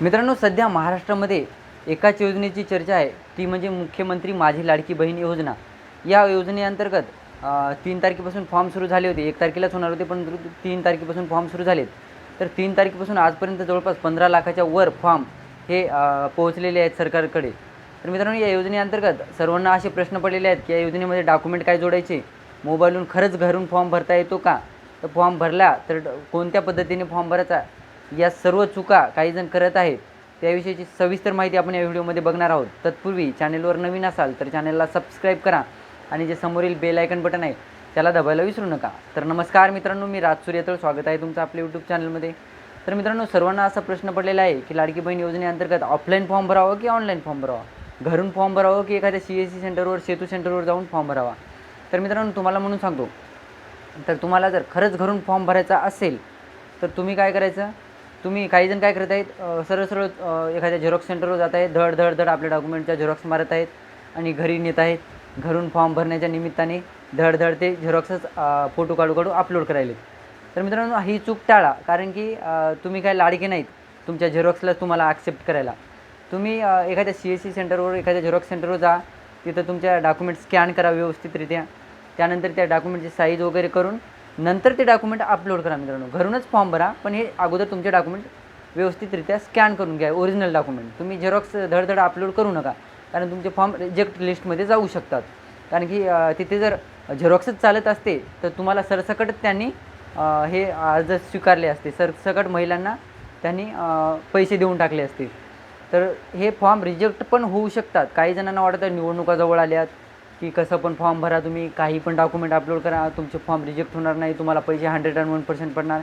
मित्रांनो सध्या महाराष्ट्रामध्ये एकाच योजनेची चर्चा आहे. ती म्हणजे मुख्यमंत्री माझी लाडकी बहीण योजना. या योजनेअंतर्गत तीन तारखेपासून फॉर्म सुरू झाले होते. एक तारखेलाच होणार होते पण तीन तारखेपासून फॉर्म सुरू झालेत. तर तीन तारखेपासून आजपर्यंत जवळपास पंधरा लाखाच्या वर फॉर्म हे पोहोचलेले आहेत सरकारकडे. तर मित्रांनो या योजनेअंतर्गत सर्वांना असे प्रश्न पडलेले आहेत की या योजनेमध्ये डॉक्युमेंट काय जोडायचे? मोबाईलहून खरंच घरून फॉर्म भरता येतो का? तर फॉर्म भरला तर ड- कोणत्या पद्धतीने फॉर्म भरायचा? या सर्व चुका काही जण करत आहेत त्याविषयीची सविस्तर माहिती आपण या व्हिडिओमध्ये बघणार आहोत. तत्पूर्वी चॅनेलवर नवीन असाल तर चॅनेलला सबस्क्राईब करा आणि जे समोरील बेल आयकन बटन आहे त्याला दबायला विसरू नका. तर नमस्कार मित्रांनो मी राज सूर्यतळ. स्वागत आहे तुमचं आपल्या यूट्यूब चॅनलमध्ये तर मित्रांनो सर्वांना असा प्रश्न पडलेला आहे की लाडकी बहीण योजनेअंतर्गत ऑफलाईन फॉर्म भरावा की ऑनलाईन फॉर्म भरावा? घरून फॉर्म भरावा की एखाद्या सी एस सी सेंटरवर सेतू सेंटरवर जाऊन फॉर्म भरावा? तर मित्रांनो तुम्हाला म्हणून सांगतो तर तुम्हाला जर खरंच घरून फॉर्म भरायचा असेल तर तुम्ही काय करायचं? तुम्ही काही जण काय करत आहेत सरळ सरळ एखाद्या झेरॉक्स सेंटरवर जात आहेत धड धड धड आपल्या डॉक्युमेंटच्या झेरॉक्स मारत आहेत आणि घरी नेत आहेत. घरून फॉर्म भरण्याच्या निमित्ताने धड धड ते झेरॉक्सच फोटो काढू काढू अपलोड करायले तर मित्रांनो ही चूक टाळा कारण की तुम्ही काय लाडके नाहीत तुमच्या झेरॉक्सला तुम्हाला ॲक्सेप्ट करायला. तुम्ही एखाद्या सी एस सी सेंटरवर एखाद्या झेरॉक्स सेंटरवर जा तिथं तुमच्या डॉक्युमेंट स्कॅन करा व्यवस्थितरित्या. त्यानंतर त्या डॉक्युमेंटची साईज वगैरे करून नंतर ते डॉक्युमेंट अपलोड करा मित्रांनो. घरूनच फॉर्म भरा पण हे अगोदर तुमचे डॉक्युमेंट व्यवस्थितरित्या स्कॅन करून घ्या ओरिजिनल डॉक्युमेंट तुम्ही झेरॉक्स धडधड अपलोड करू नका कारण तुमचे फॉर्म रिजेक्ट लिस्टमध्ये जाऊ शकतात. कारण की तिथे जर झेरॉक्सच चालत असते तर तुम्हाला सरसकट त्यांनी हे अर्ज स्वीकारले असते. सरसकट महिलांना त्यांनी पैसे देऊन टाकले असते. तर हे फॉर्म रिजेक्ट पण होऊ शकतात. काही जणांना वाटतं निवडणुका जवळ आल्यात की कसं पण फॉर्म भरा तुम्ही. काही पण डॉक्युमेंट अपलोड करा. तुमचे फॉर्म रिजेक्ट होणार नाही. तुम्हाला पैसे हंड्रेड अँड वन पर्सेंट पडणार.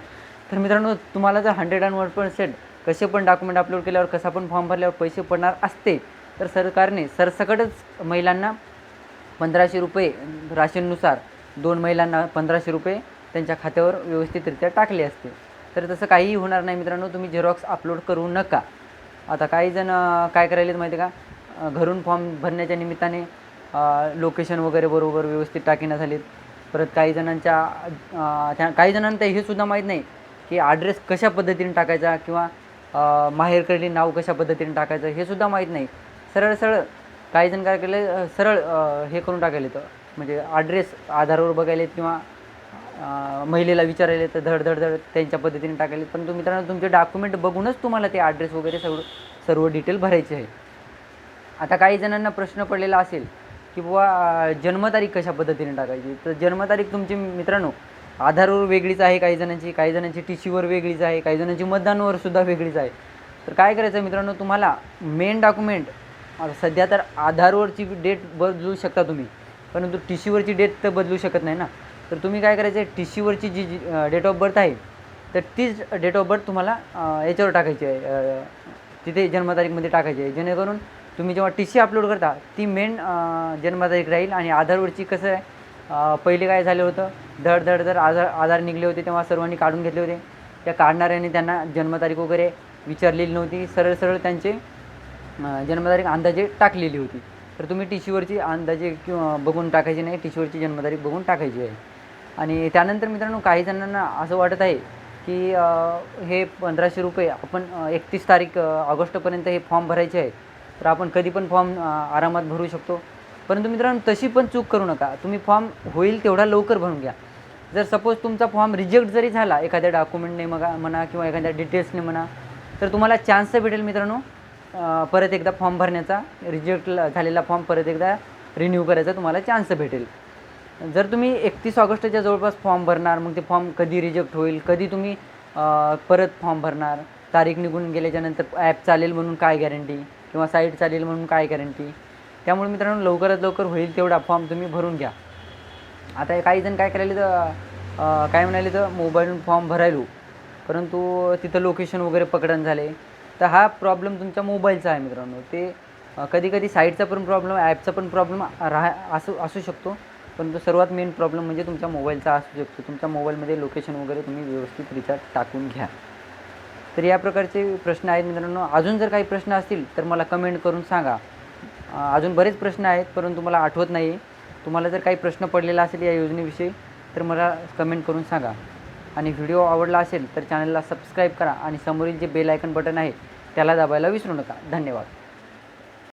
तर मित्रांनो तुम्हाला जर हंड्रेड अँड वन पर्सेंट कसे पण डॉक्युमेंट अपलोड केल्यावर कसा पण फॉर्म भरल्यावर पैसे पडणार असते तर सरकारने सरसकटच महिलांना पंधराशे रुपये राशननुसार दोन महिलांना पंधराशे रुपये त्यांच्या खात्यावर व्यवस्थितरित्या टाकले असते. तर तसं काहीही होणार नाही मित्रांनो. तुम्ही झेरॉक्स अपलोड करू नका. आता काही जण काय करायलेत माहिती आहे का घरून फॉर्म भरण्याच्या निमित्ताने लोकेशन वगैरे बरोबर व्यवस्थित टाकेना झालीत. परत काही जणांच्या त्या काही जणांना हे सुद्धा माहीत नाही की ॲड्रेस कशा पद्धतीने टाकायचा किंवा माहेरकडली नाव कशा पद्धतीने टाकायचं हे सुद्धा माहीत नाही. सरळ सरळ काही जण काय केले सरळ हे करून टाकायले तर म्हणजे ॲड्रेस आधारवर बघायलेत किंवा महिलेला विचारायले तर धड धड धड त्यांच्या पद्धतीने टाकायले पण तुम्ही मित्रांनो तुमचे डॉक्युमेंट बघूनच तुम्हाला ते ॲड्रेस वगैरे सर्व सर्व डिटेल भरायचे आहे. आता काही जणांना प्रश्न पडलेला असेल की बुवा जन्मतारीख कशा पद्धतीने टाकायची? तर जन्मतारीख तुमची मित्रांनो आधारवर वेगळीच आहे काही जणांची काही जणांची टी सीवर वेगळीच आहे काही जणांची मतदानवर सुद्धा वेगळीच आहे. तर काय करायचं मित्रांनो तुम्हाला मेन डॉक्युमेंट सध्या तर आधारवरची डेट बदलू शकता तुम्ही परंतु टी सीवरची डेट तर बदलू शकत नाही ना. तर तुम्ही काय करायचं आहे टी सीवरची जी डेट ऑफ बर्थ आहे तर तीच डेट ऑफ बर्थ तुम्हाला याच्यावर टाकायची आहे तिथे जन्मतारीखमध्ये टाकायची आहे जेणेकरून तुम्ही जेव्हा टी सी अपलोड करता ती मेन जन्मतारीख राहील आणि आधारवरची कसं आहे? पहिले काय झालं होतं? धड धड धड आधार आधार निघले होते तेव्हा सर्वांनी काढून घेतले होते. त्या काढणाऱ्याने त्यांना जन्मतारीख वगैरे विचारलेली नव्हती. सरळ सरळ त्यांचे जन्मतारीख अंदाजे टाकलेली होती. तर तुम्ही टी सीवरची अंदाजे किंवा बघून टाकायची नाही. टी सीवरची जन्मतारीख बघून टाकायची आहे. आणि त्यानंतर मित्रांनो काही जणांना असं वाटत आहे की हे पंधराशे रुपये आपण एकतीस तारीख ऑगस्टपर्यंत हे फॉर्म भरायचे आहे तर आपण कधी पण फॉर्म आरामात भरू शकतो. परंतु मित्रांनो तशी पण चूक करू नका. तुम्ही फॉर्म होईल तेवढा लवकर भरून घ्या. जर सपोज तुमचा फॉर्म रिजेक्ट जरी झाला एखाद्या डॉक्युमेंटने मगा म्हणा किंवा एखाद्या डिटेल्सने म्हणा तर तुम्हाला चान्स भेटेल मित्रांनो. परत एकदा फॉर्म भरण्याचा रिजेक्ट झालेला फॉर्म परत एकदा रिन्यू करायचा तुम्हाला चान्स भेटेल. जर तुम्ही एकतीस ऑगस्टच्या जवळपास फॉर्म भरणार मग ते फॉर्म कधी रिजेक्ट होईल कधी तुम्ही परत फॉर्म भरणार तारीख निघून गेल्याच्यानंतर ॲप चालेल म्हणून काय गॅरंटी किंवा साईट चालेल म्हणून काय गॅरंटी त्यामुळे मित्रांनो लवकरात लवकर होईल तेवढा फॉर्म तुम्ही भरून घ्या. आता काही जण काय करायले तर काय म्हणाले तर मोबाईल फॉर्म भरायलो. परंतु तिथं लोकेशन वगैरे पकडण झाले. तर हा प्रॉब्लेम तुमच्या मोबाईलचा आहे मित्रांनो. ते कधी कधी साईटचा पण प्रॉब्लेम ॲपचा पण प्रॉब्लेम राहा असू असू शकतो. परंतु सर्वात मेन प्रॉब्लेम म्हणजे तुमच्या मोबाईलचा असू शकतो. तुमच्या मोबाईलमध्ये लोकेशन वगैरे तुम्ही व्यवस्थितरित्या टाकून घ्या. तर या प्रकारचे प्रश्न आहेत मित्रांनो. अजून जर काही प्रश्न असतील तर मला कमेंट करून सांगा. अजून बरेच प्रश्न आहेत परंतु मला आठवत नाही आहे तुम्हाला जर काही प्रश्न पडलेला असेल या योजनेविषयी तर मला कमेंट करून सांगा. आणि व्हिडिओ आवडला असेल तर चॅनलला सबस्क्राईब करा. आणि समोरील जे बेल आयकन बटन आहे त्याला दाबायला विसरू नका. धन्यवाद.